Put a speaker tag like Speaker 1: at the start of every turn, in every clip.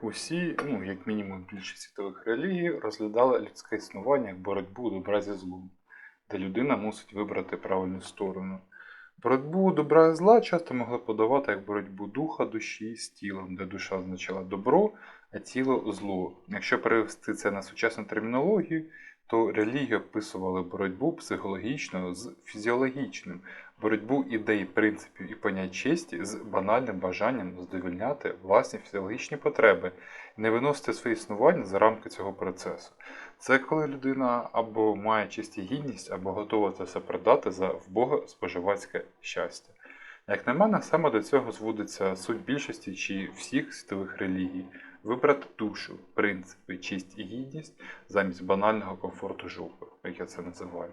Speaker 1: Усі, ну як мінімум більшість світових релігій, розглядали людське існування як боротьбу добра зі злом, де людина мусить вибрати правильну сторону. Боротьбу добра і зла часто могли подавати як боротьбу духа, душі з тілом, де душа означала добро, а тіло зло. Якщо перевести це на сучасну термінологію, то релігії описували боротьбу психологічну з фізіологічним, боротьбу ідей, принципів і понять честі з банальним бажанням задовільняти власні фізіологічні потреби, не виносити своє існування за рамки цього процесу. Це коли людина або має честь і гідність, або готова це все продати за вбога споживацьке щастя. Як на мене, саме до цього зводиться суть більшості чи всіх світових релігій вибрати душу, принципи, честь і гідність замість банального комфорту жопи, як я це називаю.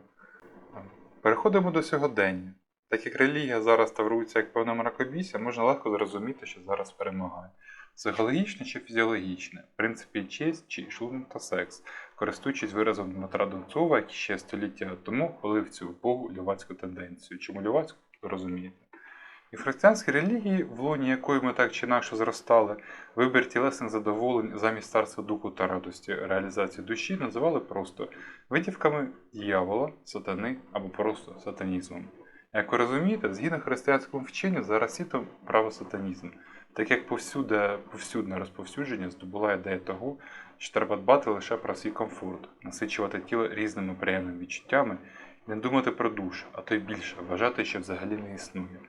Speaker 1: Переходимо до сьогодення. Так як релігія зараз таврується як певна мракобісся, можна легко зрозуміти, що зараз перемагає. Психологічне чи фізіологічне, в принципі, честь чи шлунок та секс, користуючись виразом Дмитра Донцова, який ще століття тому хвалив цю богу лівацьку тенденцію. Чому лівацьку, розумієте? І в християнській релігії, в лоні якої ми так чи інакше зростали, вибір тілесних задоволень замість царства духу та радості реалізації душі називали просто витівками дьявола, сатани або просто сатанізмом. Як ви розумієте, згідно християнському вченню зараз світом право сатанізм, так як повсюди, повсюдне розповсюдження здобула ідея того, що треба дбати лише про свій комфорт, насичувати тіло різними приємними відчуттями не думати про душу, а то й більше вважати, що взагалі не існує.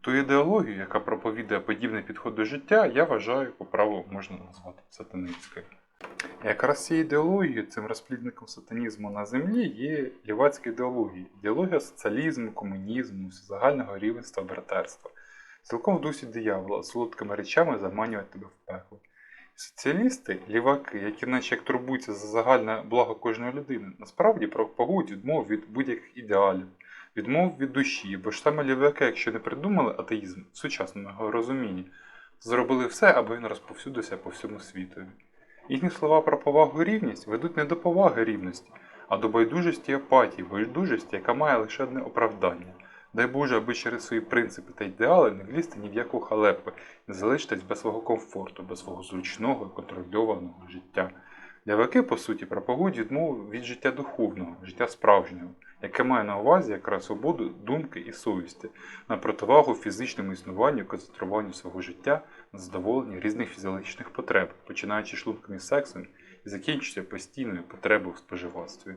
Speaker 1: Ту ідеологію, яка проповідує подібний підход до життя, я вважаю, по праву можна назвати сатанинською. Якраз цією ідеологією, цим розплідником сатанізму на землі є лівацька ідеологія, ідеологія соціалізму, комунізму, загального рівенства, братерства. Цілком в дусі диявола, солодкими речами заманювати тебе в пекло. Соціалісти, ліваки, які наче як турбуються за загальне благо кожної людини, насправді пропагують відмову від будь-яких ідеалів, відмову від душі, бо ж саме ліваки, якщо не придумали атеїзм в сучасному розумінні, зробили все, аби він розповсюдився по всьому світу. Їхні слова про повагу і рівність ведуть не до поваги рівності, а до байдужості і апатії, байдужості, яка має лише одне оправдання. Дай Боже, аби через свої принципи та ідеали не влізти ні в яку халепу, не залишитись без свого комфорту, без свого зручного і контрольованого життя. Ляваки, по суті, пропагують відмову від життя духовного, життя справжнього, яке має на увазі якраз свободу думки і совісті, на противагу фізичному існуванню концентруванню свого життя на задоволенні різних фізіологічних потреб, починаючи шлунком і сексом і закінчуючи постійною потребою в споживацтві.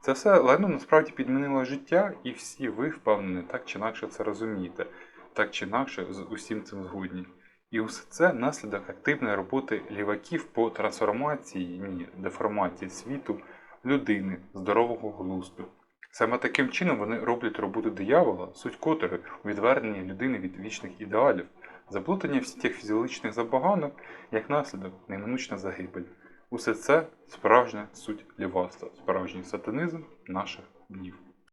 Speaker 1: Це все лайно насправді підмінило життя, і всі ви, впевнені, так чи інакше це розумієте, так чи інакше з усім цим згодні. І усе це наслідок активної роботи ліваків по трансформації, ні, деформації світу, людини, здорового глузду. Саме таким чином вони роблять роботу диявола, суть котрої у відверненні людини від вічних ідеалів, заплутання всіх тих фізіологічних забаганок, як наслідок неминучна загибель. Усе це справжня суть лівацтва, справжній сатанизм наших днів.